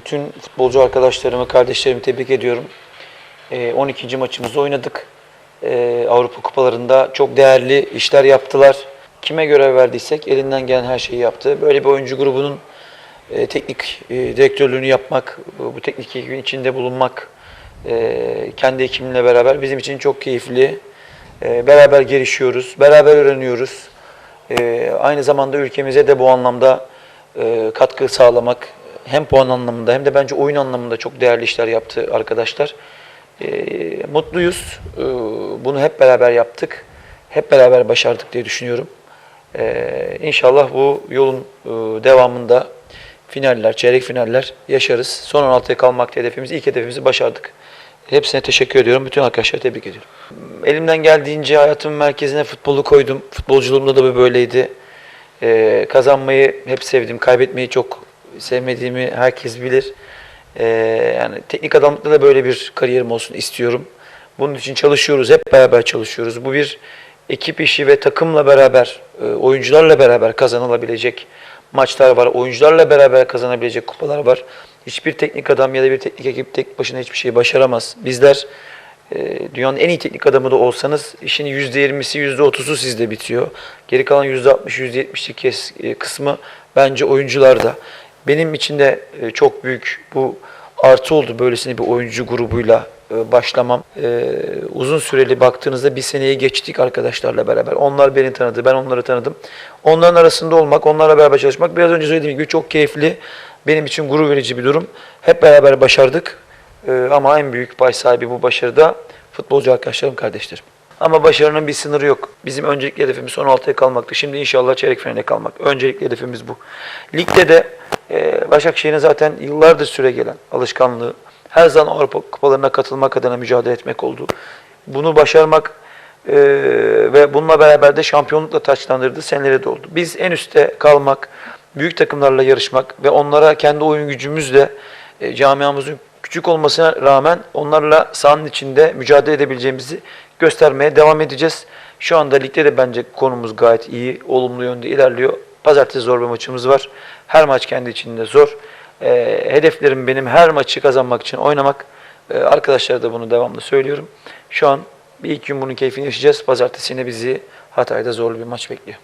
Bütün futbolcu arkadaşlarımı, kardeşlerimi tebrik ediyorum. Ee, 12. maçımızda oynadık. Ee, Avrupa kupalarında çok değerli işler yaptılar. Kime görev verdiysek elinden gelen her şeyi yaptı. Böyle bir oyuncu grubunun e, teknik e, direktörlüğünü yapmak, bu, teknik ekibin içinde bulunmak, e, kendi ekibimle beraber bizim için çok keyifli. Beraber gelişiyoruz, beraber öğreniyoruz. Aynı zamanda ülkemize de bu anlamda katkı sağlamak hem puan anlamında hem de bence oyun anlamında çok değerli işler yaptı arkadaşlar. E, mutluyuz. E, bunu hep beraber yaptık. Hep beraber başardık diye düşünüyorum. E, inşallah bu yolun e, devamında finaller, çeyrek finaller yaşarız. Son 16'ya kalmak hedefimiz. İlk hedefimizi başardık. Hepsine teşekkür ediyorum. Bütün arkadaşlara tebrik ediyorum. Elimden geldiğince hayatımın merkezine futbolu koydum. Futbolculuğumda da böyleydi. Ee, kazanmayı hep sevdim. Kaybetmeyi çok sevmediğimi herkes bilir. Ee, yani teknik adamlıkta da böyle bir kariyerim olsun istiyorum. Bunun için çalışıyoruz. Hep beraber çalışıyoruz. Bu bir ekip işi ve takımla beraber, e, oyuncularla beraber kazanılabilecek maçlar var. Oyuncularla beraber kazanabilecek kupalar var. Hiçbir teknik adam ya da bir teknik ekip tek başına hiçbir şey başaramaz. Bizler e, dünyanın en iyi teknik adamı da olsanız işin %20'si %30'u sizde bitiyor. Geri kalan %60, %70'lik kes- e, kısmı bence oyuncularda. Benim için de e, çok büyük bu artı oldu böylesine bir oyuncu grubuyla e, başlamam. E, uzun süreli baktığınızda bir seneyi geçtik arkadaşlarla beraber. Onlar beni tanıdı, ben onları tanıdım. Onların arasında olmak, onlarla beraber çalışmak biraz önce söylediğim gibi çok keyifli. Benim için gurur verici bir durum. Hep beraber başardık. Ama en büyük pay sahibi bu başarıda futbolcu arkadaşlarım, kardeşlerim. Ama başarının bir sınırı yok. Bizim öncelikli hedefimiz son 16'ya kalmaktı. Şimdi inşallah çeyrek finale kalmak. Öncelikli hedefimiz bu. Ligde de Başakşehir'in zaten yıllardır süre gelen alışkanlığı her zaman Avrupa kupalarına katılmak adına mücadele etmek oldu. Bunu başarmak e, ve bununla beraber de şampiyonlukla taçlandırdığı seneleri de oldu. Biz en üstte kalmak, büyük takımlarla yarışmak ve onlara kendi oyun gücümüzle e, camiamızın küçük olmasına rağmen onlarla sahanın içinde mücadele edebileceğimizi göstermeye devam edeceğiz. Şu anda ligde de bence konumuz gayet iyi, olumlu yönde ilerliyor. Pazartesi zor bir maçımız var. Her maç kendi içinde zor. E, hedeflerim benim her maçı kazanmak için oynamak. E, arkadaşlara da bunu devamlı söylüyorum. Şu an bir ilk gün bunun keyfini yaşayacağız. Pazartesi yine bizi Hatay'da zorlu bir maç bekliyor.